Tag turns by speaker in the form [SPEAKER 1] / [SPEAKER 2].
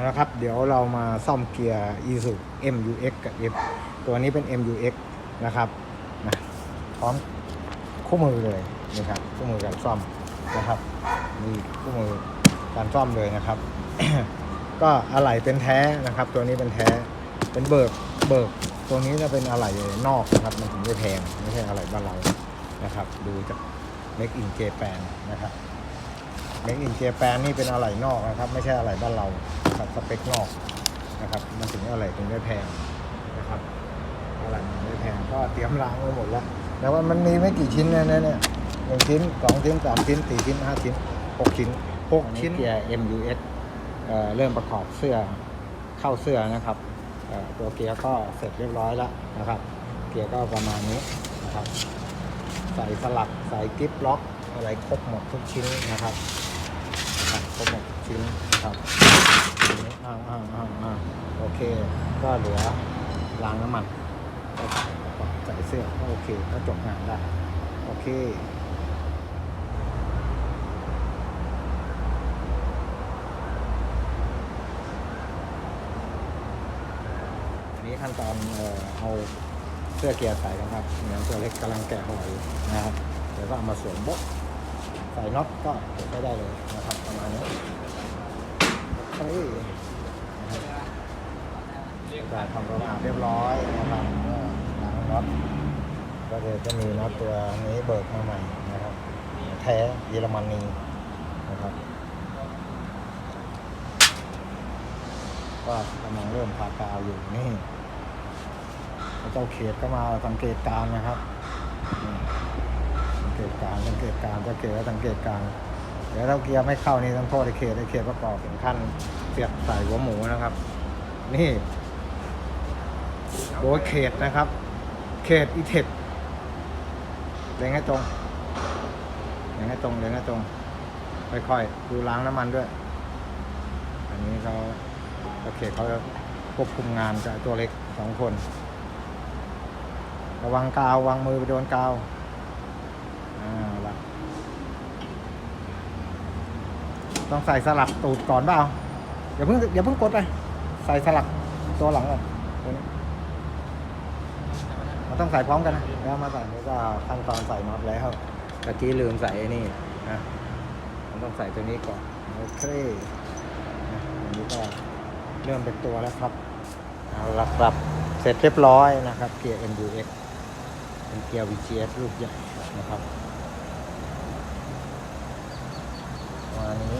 [SPEAKER 1] เอาละครับ เดี๋ยวเรามาซ่อมเกียร์ i s u MUX กับ F ตัวนี้เป็น MUX นะครับนะพร้อมคู่มือเลยนะครับคู่มือการซ่อมนะครับมีคู่มือการซ่อมเลยนะครับ ก็อะไหล่เป็นแท้นะครับ ตัวนี้เป็นแท้เป็นเบิกเบิกตัวนี้จะเป็นอะไหล่นอกนะครับมันถึงไม่แพงไม่ใช่อะไหล่บ้านเรานะครับ ดูจาก Make in Japan นะครับ Make in Japan นี่เป็นอะไหล่นอกนะครับ ไม่ใช่อะไหล่บ้านเรา กับสเปคนอกนะครับมันถึงอะไหล่ถึงได้แพงนะครับอะไหล่มันไม่แพงก็เตรียมล้างไว้หมดแล้วแต่ว่ามันมีไม่กี่ชิ้นนะเนี่ยเนี่ยหนึ่งชิ้นสองชิ้นสามชิ้นสี่ชิ้นห้าชิ้นหกชิ้นหกชิ้นเกียร์ MUS เอ่อเริ่มประกอบเสื้อเข้าเสื้อนะครับตัวเกียร์ก็เสร็จเรียบร้อยแล้วนะครับ เกียร์ก็ประมาณนี้นะครับ ใส่สลักใส่กิฟล็อกอะไรครบหมดทุกชิ้นนะครับครบหมดทุกชิ้นนะครับ อ่าอ่าอ่าอ่าโอเค ก็เหลือล้างน้ำมันใส่เสื้อก็โอเคก็จบงานได้ โอเคอันนี้ขั้นตอนเอ่อเอาเสื้อเกียร์ใส่นะครับเหมือนตัวเล็กกำลังแกะห่อยนะครับ เดี๋ยวก็เอามาสวมบ๊ใส่น็อตก็เก็บได้เลยนะครับประมาณนี้โอเคนะครับ การทำความสะอาดเรียบร้อยนะครับก็ล้างน็อตก็เดี๋ยวจะมีน็อตตัวนี้เบิกมาใหม่นะครับ แท้เยอรมนีนะครับก็กำลังเริ่มพากาวอยู่นี่เจ้าเขตก็มาสังเกตการนะครับสังเกตการสังเกตการณ์เจ้าเขตก็สังเกตการเดี๋ยวเราเกียร์ไม่เข้านี่ต้องโทษไอ้เขตไอ้เขตประกอบถึงขั้นเสียบใส่หัวหมูนะครับ นี่ โดยเขตนะครับ เขตอีเทคเล็งให้ตรงเล็งให้ตรงเล็งให้ตรงค่อยๆดูล้างน้ำมันด้วย อันนี้เขาโอเคเขาจะควบคุมงานกับตัวเล็กสองคน ระวังกาววางมือไปโดนกาวอ่าละต้องใส่สลักตูดก่อนเปล่าอย่าเพิ่งอย่าเพิ่งกดไป ใส่สลักตัวหลังก่อนตัวนี้มัน ต้องใส่พร้อมกันนะแล้วมาใส่แล้วก็ขั้นตอนใส่น็อตแล้วตะกี้ลืมใส่ไอ้นี่นะมันต้องใส่ตัวนี้ก่อนโอเคอันนี้ก็เริ่มเป็นตัวแล้วครับเอาละครับเสร็จเรียบร้อยนะครับเกียร์ MUX เป็นเกียร์ VGS ลูกใหญ่นะครับประมานี้